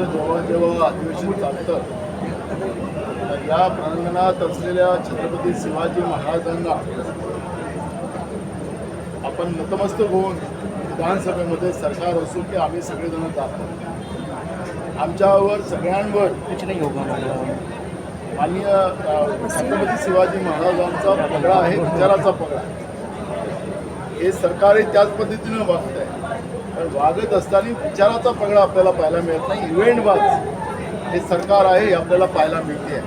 केंद्राचं जेव्हा जेव्हा अधिवेशन चालतं तर या प्रांगणात असलेल्या छत्रपती शिवाजी महाराजांना आपण नतमस्तक होऊन विधानसभेमध्ये सरकार असू की आम्ही सगळेजण जातो. आमच्यावर सगळ्यांवर माननीय छत्रपती शिवाजी महाराजांचा पगडा आहे विचाराचा पगडा हे सरकारही त्याच पद्धतीनं वागतं पण वागत असताना विचाराचा पगडा आपल्याला पाहायला मिळत नाही. इव्हेंटबाज हे सरकार आहे हे आपल्याला पाहायला मिळते.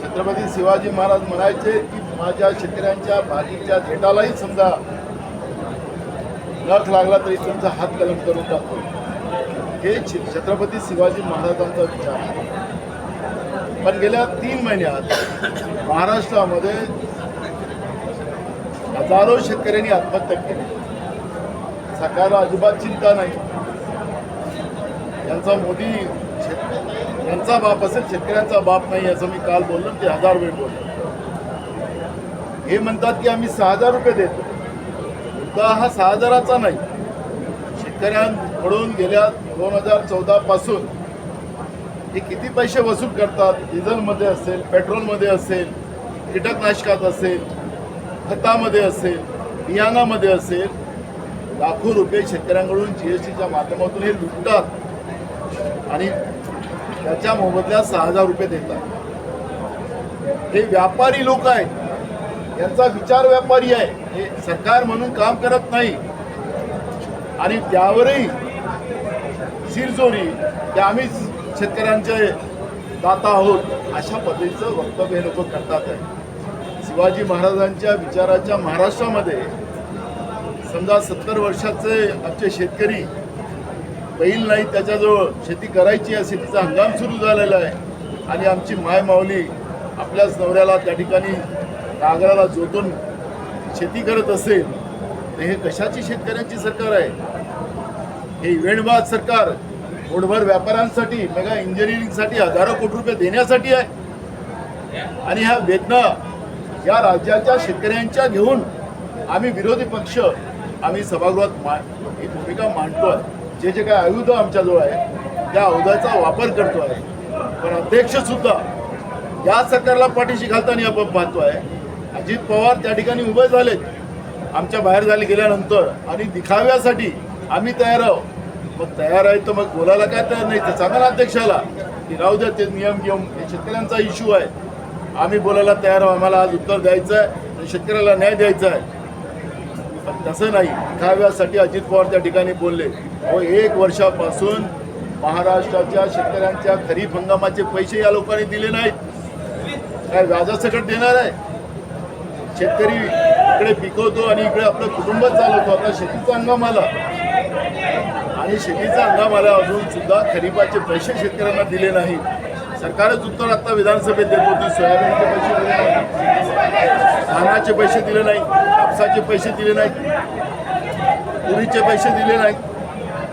छत्रपती शिवाजी महाराज म्हणायचे की माझ्या शेतकऱ्यांच्या भाजीच्या देटालाही समजा नख लागला तरी तुमचा हात कलम करून टाकतो. हे छत्रपती शिवाजी महाराजांचा विचार आहे. पण गेल्या तीन महिन्यात महाराष्ट्रामध्ये हजारो शेतकऱ्यांनी आत्महत्या केली. सरकारला अजिबात चिंता नाही. यांचा मोदी शेत- यांचा बाप असेल शेतकऱ्यांचा बाप नाही असं मी काल बोललो ते हजार वेळ बोललो. हे म्हणतात की आम्ही सहा हजार रुपये देतो. मुद्दा हा सहा हजाराचा नाही. शेतकऱ्यांकडून गेल्या दोन हजार चौदा पासून हे किती पैसे वसूल करतात? डिझेलमध्ये असेल पेट्रोलमध्ये असेल कीटकनाशकात असेल खतामध्ये असेल बियाणामध्ये असेल लाखो रुपये शेतकऱ्यांकडून जी एस टीच्या माध्यमातून हे लुटतात. आणि त्याच्या मोबदल्यात सहा हजार रुपये देतात. हे व्यापारी लोक आहेत. यांचा विचार व्यापारी आहे. हे सरकार म्हणून काम करत नाही. आणि त्यावरही शिरजोरी ते आम्हीच शेतकऱ्यांचे दाता आहोत अशा पद्धतीचं वक्तव्य हे लोक करतात. आहे शिवाजी महाराजांच्या विचाराच्या महाराष्ट्रामध्ये समजा सत्तर वर्षाचे आमचे शेतकरी बैल नाही त्याच्याजवळ शेती करायची आहे शेतीचा हंगाम सुरू झालेला आहे. आणि आमची माय माऊली आपल्याच नवऱ्याला त्या ठिकाणी नागराला जोतून शेती करत असेल तर हे कशाची शेतकऱ्यांची सरकार आहे? हे इव्हेंटबाज सरकार पोटभर व्यापाऱ्यांसाठी मेगा इंजिनिअरिंगसाठी हजारो कोटी रुपये देण्यासाठी आहे. आणि ह्या वेदना या राज्याच्या शेतकऱ्यांच्या घेऊन आम्ही विरोधी पक्ष आम्ही सभागृहात मा ही भूमिका मांडतोय. जे जे काय आयुध आमच्याजवळ आहे त्या आयुधाचा वापर करतो आहे पण अध्यक्षसुद्धा या सरकारला पाठीशी घालताना आपण आहे अजित पवार त्या ठिकाणी उभे झालेत. आमच्या बाहेर झाले गेल्यानंतर. आणि दिखाव्यासाठी आम्ही तयार आहोत. मग तयार आहे तर मग बोलायला काय तयार नाही तर सांगा ना अध्यक्षाला. की राहू द्या ते नियम घेऊन हे शेतकऱ्यांचा इश्यू आहे. आम्ही बोलायला तयार आहोत. आम्हाला आज उत्तर द्यायचं आहे आणि शेतकऱ्याला न्याय द्यायचा आहे तसं नाही. दिखाव्यासाठी अजित पवार त्या ठिकाणी बोलले. व एक वर्षापासून महाराष्ट्राच्या शेतकऱ्यांच्या खरीप हंगामाचे पैसे या लोकांनी दिले नाहीत. काय व्याजासकट देणार आहे? शेतकरी इकडे पिकवतो आणि इकडे आपलं कुटुंब चालवतो आता शेतीचा हंगाम आला. आणि शेतीचा हंगाम आला अजून सुद्धा खरीपाचे पैसे शेतकऱ्यांना दिले नाही सरकारच उत्तर आता विधानसभेत देत होती. सोयाबीनचे पैसे दिले नाही. धानाचे पैसे दिले नाही. कापसाचे पैसे दिले नाही. तुरीचे पैसे दिले नाही.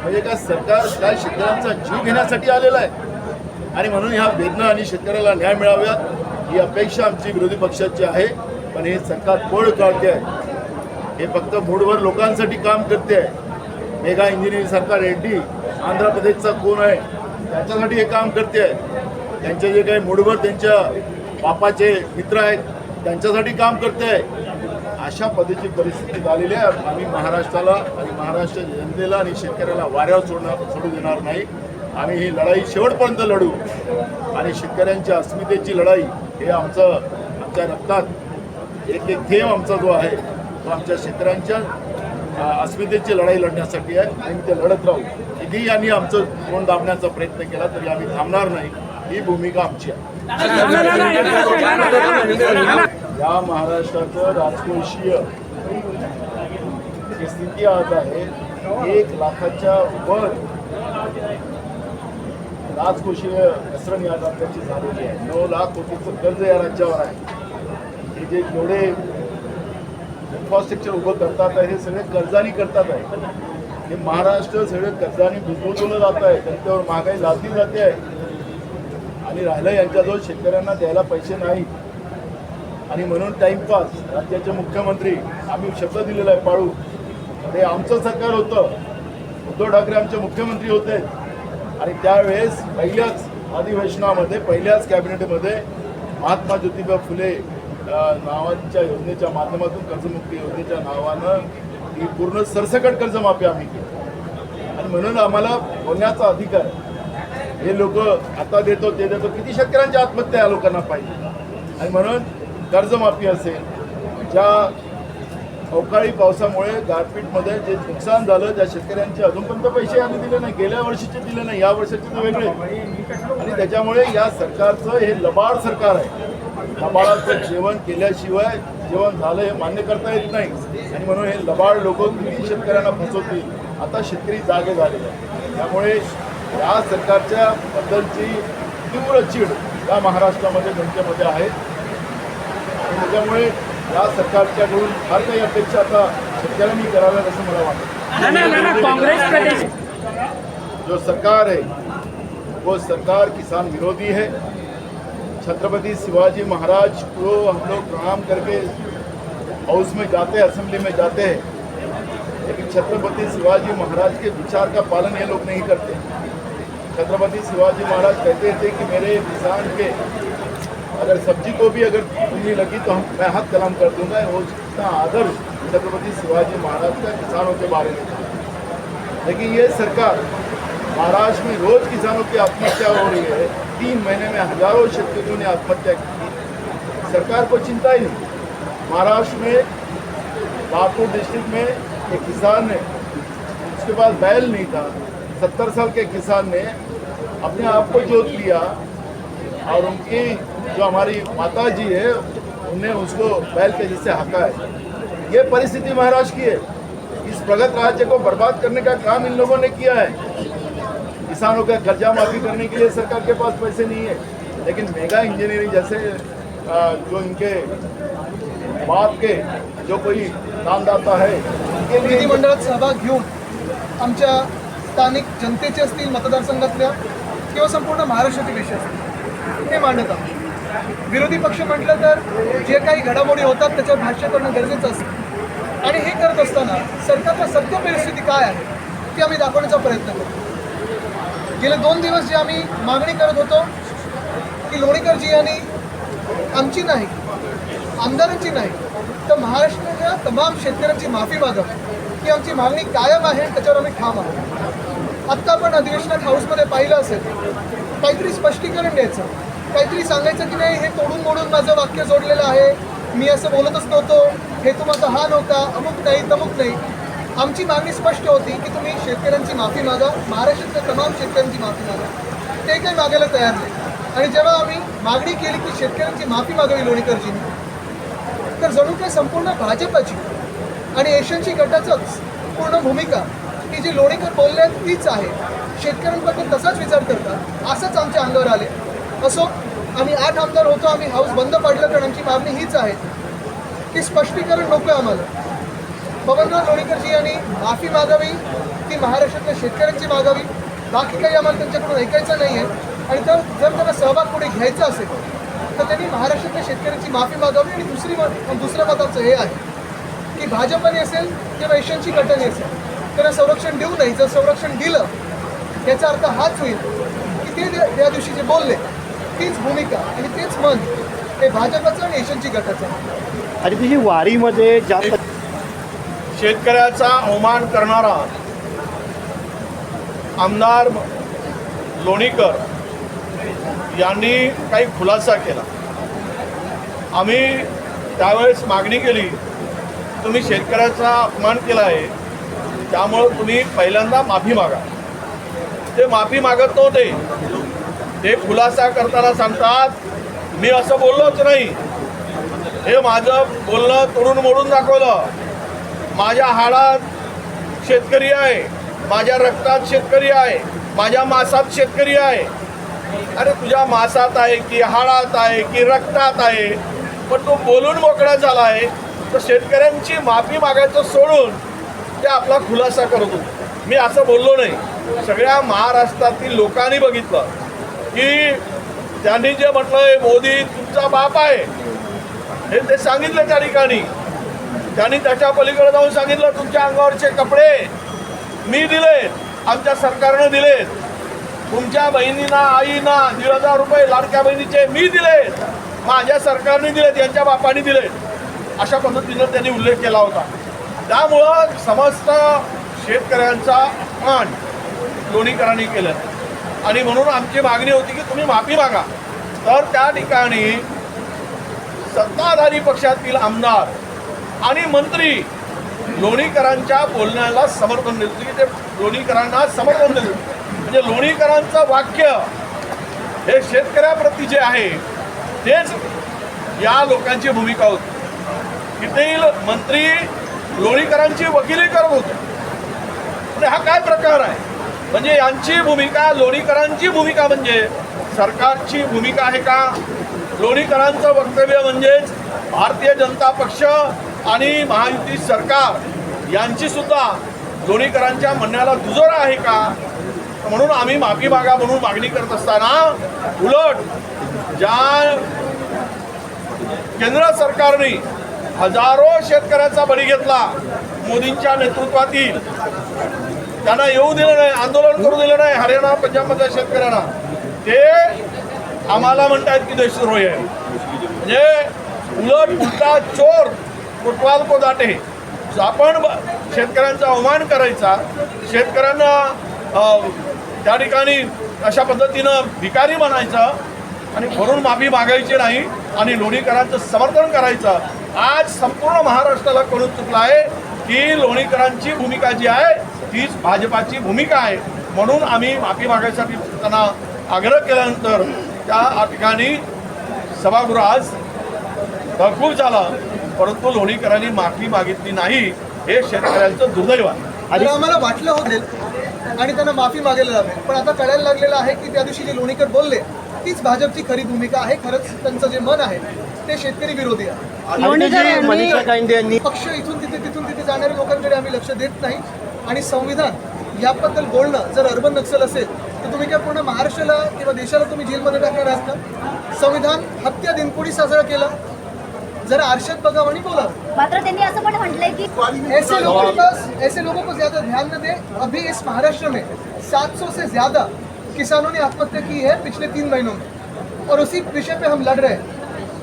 म्हणजे काय सरकार त्या शेतकऱ्यांचा जीव घेण्यासाठी आलेला आहे. आणि म्हणून ह्या वेदना आणि शेतकऱ्याला न्याय मिळाव्या ही अपेक्षा आमची विरोधी पक्षाची आहे. पण हे सरकार पळ काढते आहे. हे फक्त मूडवर लोकांसाठी काम करते आहे. मेगा इंजिनिअरिंग सरकार एडी आंध्र प्रदेशचा कोण आहे? त्याच्यासाठी हे काम करते आहे. त्यांचे जे काही मूडवर त्यांच्या बापाचे मित्र आहेत त्यांच्यासाठी काम करते. आहे अशा पद्धतीची परिस्थिती झालेली आहे. आम्ही महाराष्ट्राला आणि महाराष्ट्र जनतेला आणि शेतकऱ्याला वाऱ्यावर सोडणार सोडू देणार नाही. आम्ही ही लढाई शेवटपर्यंत लढू. आणि शेतकऱ्यांच्या अस्मितेची लढाई हे आमचं आमच्या रक्तात एक एक थेंब आमचा जो आहे तो आमच्या शेतकऱ्यांच्या अस्मितेची लढाई लढण्यासाठी आहे. आणि ते लढत राहू. कितीही आम्ही आमचं तोंड दाबण्याचा प्रयत्न केला तरी आम्ही थांबणार नाही. ही भूमिका आमची आहे या महाराष्ट्राचं राजकोषीय जी स्थिती आज आहे एक लाखाच्या वर राजकोषीय घसरण या राज्याची झालेली आहे नऊ लाख कोटीचं कर्ज या राज्यावर आहे हे जे जेवढे इन्फ्रास्ट्रक्चर उभं करतात आहे हे सगळे कर्जानी करतात आहे हे महाराष्ट्र सगळे कर्जानी बुजबुजवलं जात आहे त्यांच्यावर महागाई लादली जाते आहे आणि राहिलं यांच्याजवळ शेतकऱ्यांना द्यायला पैसे नाही. आणि म्हणून टाइमपास राज्याचे मुख्यमंत्री आम्ही शब्द दिलेला आहे पाळू. हे आमचं सरकार होतं. उद्धव ठाकरे आमचे मुख्यमंत्री होते. आणि त्यावेळेस पहिल्याच अधिवेशनामध्ये पहिल्याच कॅबिनेटमध्ये महात्मा ज्योतिबा फुले नावांच्या नावाच्या योजनेच्या माध्यमातून कर्जमुक्ती योजनेच्या नावानं ही पूर्ण सरसकट कर्जमाफी आम्ही केली. आणि म्हणून आम्हाला बोलण्याचा अधिकार आहे. हे लोक आता देतो ते देतो. किती शेतकऱ्यांची आत्महत्या या लोकांना पाहिजे? आणि म्हणून कर्जमाफी असेल ज्या अवकाळी पावसामुळे गारपीटमध्ये जे नुकसान झालं त्या शेतकऱ्यांचे अजूनपर्यंत पैसे आम्ही दिले नाही गेल्या वर्षीचे दिले नाही या वर्षाचे तर वेगळे. आणि त्याच्यामुळे या सरकारचं हे लबाड सरकार आहे. लबाडाचं जेवण केल्याशिवाय जेवण झालं हे मान्य करता येत नाही. आणि म्हणून हे लबाड लोक किती शेतकऱ्यांना फसवतील आता शेतकरी जागे झालेले त्यामुळे या सरकारच्या बद्दलची तीव्र चीड या महाराष्ट्रामध्ये जनतेमध्ये आहे. आणि त्याच्यामुळे या सरकारच्याकडून फार काही अपेक्षा आता शेतकऱ्यांनी कराव्यात असं मला वाटतं. कांग्रेस जो सरकार है वो सरकार किसान विरोधी है. छत्रपति शिवाजी महाराज को हम लोग प्रणाम करके हाउस में जाते हैं असेंबली में जाते हैं. लेकिन छत्रपति शिवाजी महाराज के विचार का पालन ये लोग नहीं करते। छत्रपति शिवाजी महाराज कहते थे कि मेरे किसान के अगर सब्ज़ी को भी अगर उंगली लगी तो हम, मैं हाथ कलम कर दूँगा। वो जितना आदर छत्रपति शिवाजी महाराज का किसानों के बारे में था। लेकिन ये सरकार महाराष्ट्र में रोज किसानों की आत्महत्या हो रही है। तीन महीने में हज़ारों शेतकरियों ने आत्महत्या की सरकार को चिंता ही नहीं। महाराष्ट्र में लातूर डिस्ट्रिक्ट में एक किसान ने, उसके पास बैल नहीं था। सत्तर साल के किसान ने अपने आप को जोत लिया और उनकी जो हमारी माता जी है उन्हें उसको बैल के जैसे हका है। ये परिस्थिति महाराष्ट्र की है। इस प्रगत राज्य को बर्बाद करने का काम इन लोगों ने किया है। किसानों का कर्जा माफ़ी करने के लिए सरकार के पास पैसे नहीं है। लेकिन मेगा इंजीनियरिंग जैसे जो इनके बाप के जो कोई दानदाता है विधिमंडळात सहभाग घेऊन आमच्या स्थानिक जनतेचे असतील मतदारसंघातल्या किंवा संपूर्ण महाराष्ट्रातील विषय असतील ते मांडत आहोत. विरोधी पक्ष म्हटलं तर जे काही घडामोडी होतात त्याच्यावर भाष्य करणं गरजेचं असतं. आणि हे करत असताना सरकारला सत्य परिस्थिती काय आहे ती आम्ही दाखवण्याचा प्रयत्न करतो गेले दोन दिवस जे आम्ही मागणी करत होतो की लोणीकरजी यांनी आमची नाही आमदारांची नाही तर महाराष्ट्राच्या तमाम शेतकऱ्यांची माफी मागावी ही आमची मागणी कायम आहे त्याच्यावर आम्ही ठाम आहोत. आत्ता आपण अधिवेशनात हाऊसमध्ये पाहिलं असेल काहीतरी स्पष्टीकरण द्यायचं. काहीतरी सांगायचं की नाही हे तोडून मोडून माझं वाक्य जोडलेलं आहे. मी असं बोलतच नव्हतो. हे तुम्हाला हा नव्हता अमुक नाही तमुक नाही. आमची मागणी स्पष्ट होती की तुम्ही शेतकऱ्यांची माफी मागा महाराष्ट्रातल्या तमाम शेतकऱ्यांची माफी मागा. ते काही मागायला तयार नाही. आणि जेव्हा आम्ही मागणी केली की शेतकऱ्यांची माफी मागावी लोणीकरजींनी तर जणू काय संपूर्ण भाजपची आणि एशियनची गटाचंच पूर्ण भूमिका की जी लोणीकर बोलले आहेत तीच आहे. शेतकऱ्यांबद्दल तसाच विचार करतात. असंच आमच्या अंगावर आले. असो आम्ही आठ आमदार होतो आम्ही हाऊस बंद पाडलं कारण आमची मागणी हीच आहे की स्पष्टीकरण नको आहे आम्हाला. बबनराव लोणीकरजी यांनी माफी मागावी ती महाराष्ट्रातल्या शेतकऱ्यांची मागावी. बाकी काही आम्हाला त्यांच्याकडून ऐकायचं नाही आहे आणि तर जर त्यांना सहभाग पुढे घ्यायचा असेल तर त्यांनी महाराष्ट्रातल्या शेतकऱ्यांची माफी मागावी आणि दुसरी मत दुसऱ्या मताचं हे आहे की भाजपने असेल किंवा एशियनची गटाने असेल त्यांना संरक्षण देऊ नये जर संरक्षण दिलं याचा अर्थ हाच होईल की ते त्या- दिवशी जे बोलले तीच भूमिका आणि तेच मन हे भाजपचं आणि एशियनची गटाचं आहे. आणि तुझी वारीमध्ये ज्या शेतकऱ्याचा अवमान करणारा आमदार लोणीकर यांनी काही खुलासा केला. आम्ही त्यावेळेस मागणी केली तुम्ही शेतकऱ्याचा अपमान केला आहे त्यामुळं तुम्ही पहिल्यांदा माफी मागा. ते माफी मागत नव्हते ते खुलासा करताना सांगतात मी असं बोललोच नाही. हे माझं बोलणं तोडून मोडून दाखवलं. माझ्या हाडात शेतकरी आहे माझ्या रक्तात शेतकरी आहे माझ्या मासात शेतकरी आहे. अरे तुझ्या मासात आहे की हाडात आहे की रक्तात आहे पण तो बोलून मोकळा झाला आहे तर शेतकऱ्यांची माफी मागायचं सोडून ते आपला खुलासा करत मी असं बोललो नाही. सगळ्या महाराष्ट्रातील लोकांनी बघितलं की त्यांनी जे म्हटलंय मोदी तुमचा बाप आहे. हे ते सांगितलं त्या ठिकाणी. त्यांनी त्याच्या पलीकडे जाऊन सांगितलं तुमच्या अंगावरचे कपडे मी दिलेत आमच्या सरकारनं दिलेत. तुमच्या बहिणींना आईना दीड हजार रुपये लाडक्या बहिणीचे मी दिले. माझ्या सरकारने दिले यांच्या बापाने दिले अशा पद्धतीनं त्यांनी उल्लेख केला होता. त्यामुळं समस्त शेतकऱ्यांचा अपमान लोणीकरांनी केलं. आणि म्हणून आमची मागणी होती की तुम्ही माफी मागा. तर त्या ठिकाणी सत्ताधारी पक्षातील आमदार आणि मंत्री लोणीकरांच्या बोलण्याला समर्थन देत होते की ते लोणीकरांना समर्थन देत होते. म्हणजे लोणीकरांचं वाक्य हे शेतकऱ्याप्रती जे आहे तेच या लोकांची भूमिका होती. तिथील मंत्री लोणीकरांची वकिली करत होते. म्हणजे हा काय प्रकार आहे? म्हणजे यांची भूमिका लोणीकरांची भूमिका म्हणजे सरकारची भूमिका आहे का? लोणीकरांचं वक्तव्य म्हणजेच भारतीय जनता पक्ष आणि महायुती सरकार यांची सुद्धा लोणीकरांच्या म्हणण्याला दुजोरा आहे का? म्हणून आम्ही माफी मागा म्हणून मागणी करत असताना उलट ज्या केंद्र सरकारने हजारो शेतकऱ्याचा बळी घेतला मोदींच्या नेतृत्वातील त्यांना येऊ दिलं नाही आंदोलन करू दिलं नाही हरियाणा पंजाबमधल्या शेतकऱ्यांना. ते आम्हाला म्हणतात की देशद्रोही आहे. म्हणजे उलट उलटा चोर कुटवाल को दाटे आपण शेतकऱ्यांचा अवमान करायचा शेतकऱ्यांना त्या ठिकाणी अशा पद्धतीनं भिकारी म्हणायचं आणि भरून माफी मागायची नाही आणि लोणीकरांचं समर्थन करायचं. आज संपूर्ण महाराष्ट्राला कळून चुकलं आहे की लोणीकरांची भूमिका जी आहे तीच भाजपाची भूमिका आहे. म्हणून आम्ही माफी मागायसाठी त्यांना आग्रह केल्यानंतर त्या ठिकाणी सभागृह आज तहकूब झाला. परंतु लोणीकरांनी माफी मागितली नाही. हे शेतकऱ्यांचं दुर्दैव आहे. आणि आम्हाला वाटलं होतं आणि त्यांना माफी मागायला लागेल पण आता कळायला लागलेलं आहे की त्या दिवशी जे लोणीकर बोलले तीच भाजपची खरी भूमिका आहे खरंच त्यांचं जे मन आहे ते शेतकरी विरोधी आहे. लोणीकर यांनी मनीषा कायंदे यांनी पक्ष इथून तिथे तिथून तिथे जाणाऱ्या लोकांकडे आम्ही लक्ष देत नाही. आणि संविधान याबद्दल बोलणं जर अर्बन नक्सल असेल तर तुम्ही काय पूर्ण महाराष्ट्राला किंवा देशाला तुम्ही जेलमध्ये टाकणार आहात का? संविधान हत्या दिनकोडी साजरा केला जरा अर्शद बगा बोला. मात्र त्यांनी असं पण म्हटलंय की ऐसे लोगों का ऐसे लोगों को ज़्यादा ध्यान न दे अभी इस महाराष्ट्र में 700 से ज़्यादा किसानों ने आत्महत्या की है पिछले तीन महीनों में। और उसी विषय पे हम लड़ रहे हैं।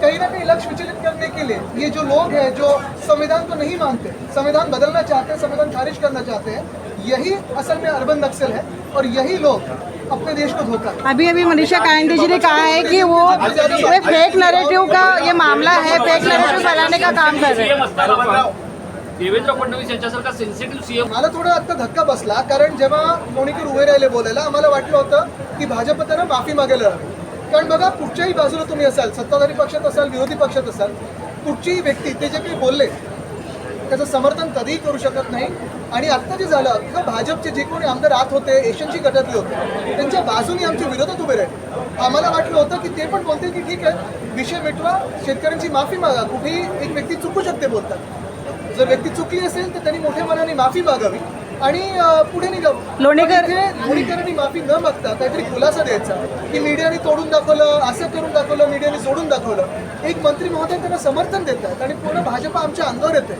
कहीं ना कहीं लक्ष्य विचलित करने के लिए ये जो लोग हैं जो संविधान को नहीं मानते संविधान बदलना चाहते हैं संविधान खारिज करना चाहते हैं यही असल में अर्बन नक्सल है और यही लोग अपने देश को धोखा अभी अभी मनीषा कायंदे जी ने कहा है कि वो ये फेक नैरेटिव का ये मामला है फेक नैरेटिव फैलाने का काम कर रहे हैं। देवेंद्र फडणवीस यांच्यासारखा सेन्सिटिव्ह सीएम मला थोडा आता धक्का बसला कारण जेव्हा लोणीकर उभे राहिले बोलायला आम्हाला वाटलं होतं की भाजप त्यांना माफ़ी मागायला हवी कारण बघा कुठच्याही बाजूला तुम्ही असाल सत्ताधारी पक्षात असाल विरोधी पक्षात असाल कुठचीही व्यक्ती ते जे काही बोलले त्याचं समर्थन कधीही करू शकत नाही. आणि आत्ता जे झालं अख्खं भाजपचे जे कोणी आमदार आत होते एशियनची गटातले होते त्यांच्या बाजूने आमच्या विरोधात उभे राहिले. आम्हाला वाटलं होतं की ते पण बोलते की ठीक आहे विषय मिटवा शेतकऱ्यांची माफी मागा कुठेही एक व्यक्ती चुकू शकते बोलतात. जर व्यक्ती चुकली असेल तर त्यांनी मोठ्या मनाने माफी मागावी. आणि पुढे निघावं. लोणीकर- लोणीकरांनी माफी न मागता काहीतरी खुलासा द्यायचा की मीडियाने तोडून दाखवलं असं करून दाखवलं मीडियाने सोडून दाखवलं. एक मंत्री महोदय त्यांना समर्थन देतात आणि पूर्ण भाजप आमच्या अंगावर येते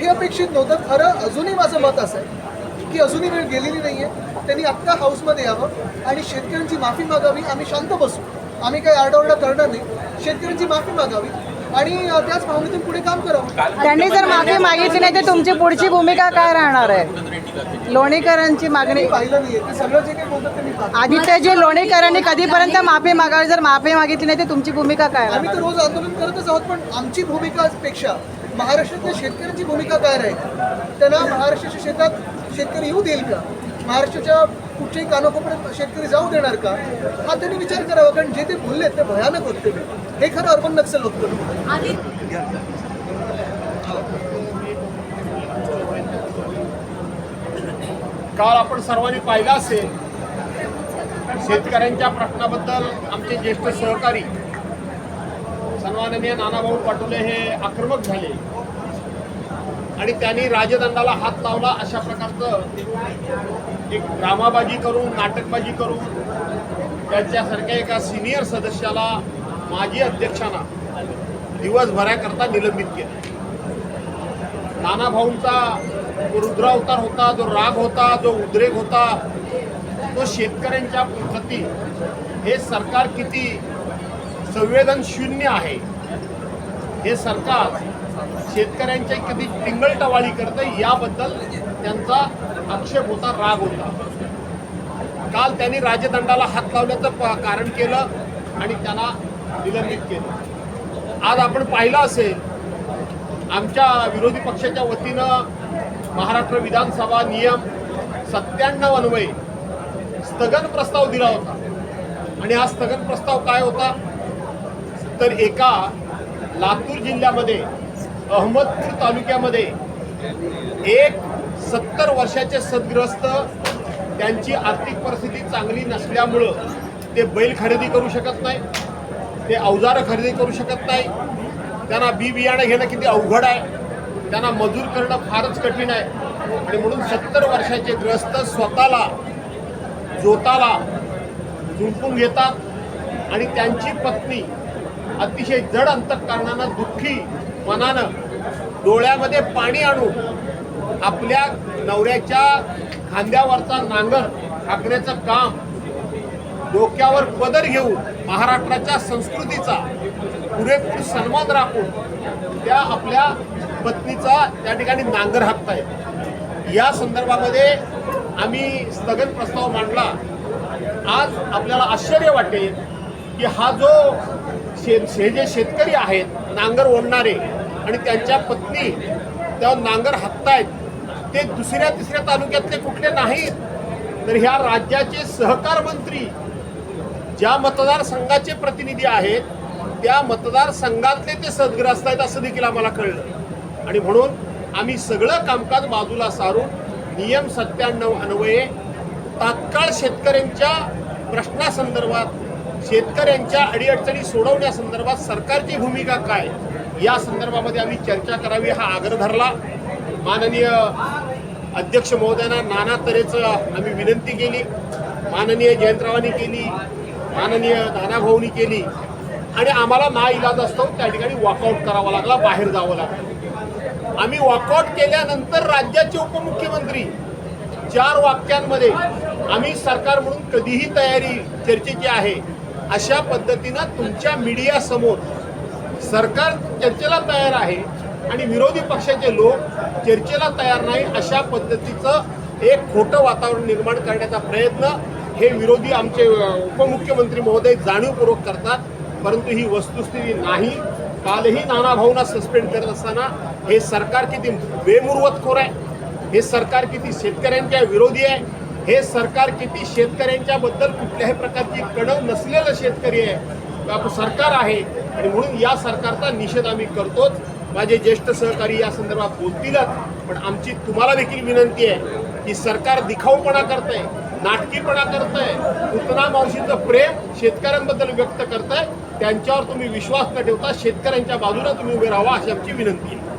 हे अपेक्षित नव्हतं. खरं अजूनही माझं मत असं आहे की अजूनही वेळ गेलेली नाहीये. त्यांनी आत्ता हाऊसमध्ये यावं आणि शेतकऱ्यांची माफी मागावी. आम्ही शांत बसू. आम्ही काही आरडाओरडा करणार नाही. शेतकऱ्यांची माफी मागावी आणि त्याच भावनेतून पुढे काम करावं. त्यांनी जर माफी मागितली नाही तर तुमची पुढची भूमिका काय राहणार आहे? लोणीकरांची मागणी. आदित्य जे लोणीकरांनी कधीपर्यंत माफी मागावी जर माफी मागितली नाही तर तुमची भूमिका काय आम्ही तर रोज आंदोलन करतच आहोत पण आमची भूमिकापेक्षा महाराष्ट्रातल्या शेतकऱ्यांची भूमिका काय राहील त्यांना महाराष्ट्राच्या शेतात शेतकरी येऊ देईल का? महाराष्ट्राच्या कुठच्याही कानाकोपऱ्यात शेतकरी जाऊ देणार का? हा त्यांनी विचार करावा कारण जे ते बोलले ते भयानक वक्तव्य हे खरं अर्बन नक्सल वक्तव्य काल आपण सर्वांनी पाहिला असेल शेतकऱ्यांच्या प्रश्नाबद्दल आमचे ज्येष्ठ सहकारी सन्माननीय नानाभाऊ पाटोले हे आक्रमक झाले. आणि त्यांनी राजदंडाला हात लावला अशा प्रकारचं एक ड्रामाबाजी करून नाटकबाजी करून त्यांच्यासारख्या एका सिनियर सदस्याला माजी अध्यक्षांना दिवसभराकरता निलंबित केलं. नाना भाऊंचा जो रुद्रावतार होता जो राग होता जो उद्रेक होता तो शेतकऱ्यांच्या प्रती हे सरकार किती संवेदन शून्य आहे. हे सरकार शेतकऱ्यांच्या किती टिंगलटवाळी करतं याबद्दल त्यांचा आक्षेप होता राग होता. काल त्यांनी राजदंडाला हात लावल्याचं कारण केलं आणि त्यांना निलंबित केलं. आज आपण पाहिलं असेल आमच्या विरोधी पक्षाच्या वतीनं महाराष्ट्र विधानसभा नियम सत्त्याण्णव अन्वये स्थगन प्रस्ताव दिला होता. आणि हा स्थगन प्रस्ताव काय होता? तर एका लातूर जिल्ह्यामध्ये अहमदपूर तालुक्यामध्ये एक सत्तर वर्षाचे सदग्रस्त त्यांची आर्थिक परिस्थिती चांगली नसल्यामुळं ते बैल खरेदी करू शकत नाही ते अवजारं खरेदी करू शकत नाही. त्यांना बी बियाणं घेणं किती अवघड आहे. त्यांना मजूर करणं फारच कठीण आहे. आणि म्हणून सत्तर वर्षाचे ग्रस्त स्वतःला जोताला झुंपून घेतात आणि त्यांची पत्नी अतिशय जड अंतकारणानं दुःखी मनानं डोळ्यामध्ये पाणी आणून आपल्या नवऱ्याच्या खांद्यावरचा नांगर हाकण्याचं काम डोक्यावर पदर घेऊन महाराष्ट्राच्या संस्कृतीचा पुरेपूर सन्मान राखून त्या आपल्या पत्नीचा त्या ठिकाणी नांगर हाकतायत या संदर्भामध्ये आम्ही स्थगन प्रस्ताव मांडला. आज आपल्याला आश्चर्य वाटेल की हा जो शे हे जे शेतकरी आहेत नांगर ओढणारे आणि त्यांच्या पत्नी त्या नांगर हाकतायत ते दुसऱ्या तिसऱ्या तालुक्यातले कुठले नाहीत तर ह्या राज्याचे सहकार मंत्री ज्या मतदारसंघाचे प्रतिनिधी आहेत त्या मतदारसंघातले ते सदग्रस्त आहेत असं देखील आम्हाला कळलं. आणि म्हणून आम्ही सगळं कामकाज बाजूला सारून नियम सत्त्याण्णव अन्वये तात्काळ शेतकऱ्यांच्या प्रश्नासंदर्भात शेतकऱ्यांच्या अडीअडचणी सोडवण्यासंदर्भात सरकारची भूमिका काय या संदर्भामध्ये आम्ही चर्चा करावी हा आग्रह धरला. माननीय अध्यक्ष महोदयांना नाना तऱ्हेचं आम्ही विनंती केली. माननीय जयंतरावांनी केली. माननीय नानाभाऊनी केली. आणि आम्हाला ना इलाज असतो त्या ठिकाणी वॉकआउट करावा लागला बाहेर जावं लागलं. आम्ही वॉकआउट केल्यानंतर राज्याचे उपमुख्यमंत्री चार वाक्यांमध्ये आम्ही सरकार म्हणून कधीही तयारी चर्चेची आहे अशा पद्धतीनं तुमच्या मीडियासमोर सरकार चर्चेला तयार आहे आणि विरोधी पक्षाचे लोक चर्चेला तयार नाही अशा पद्धतीचं एक खोटं वातावरण निर्माण करण्याचा प्रयत्न हे विरोधी आमचे उपमुख्यमंत्री महोदय जाणीवपूर्वक करतात परंतु ही वस्तुस्थिती नाही. कालही नाना भाऊंना सस्पेंड करत असताना हे सरकार किती बेमुर्वतखोर आहे. हे सरकार किती शेतकऱ्यांच्या विरोधी आहे. हे सरकार किती शेतकऱ्यांच्या बद्दल कुठल्याही प्रकारची कणव नसलेलं शेतकरी आहे. सरकार आहे. आणि म्हणून या सरकारचा निषेध आम्ही करतोच. माझे ज्येष्ठ सहकारी या संदर्भात बोलतीलच. पण आमची तुम्हाला देखील विनंती आहे की सरकार दिखाऊपणा करत आहे नाटकीपणा करताय पुतना मावशीचं प्रेम शेतकऱ्यांबद्दल व्यक्त करताय त्यांच्यावर तुम्ही विश्वास न ठेवता शेतकऱ्यांच्या बाजूला तुम्ही उभे राहा अशी आमची विनंती आहे.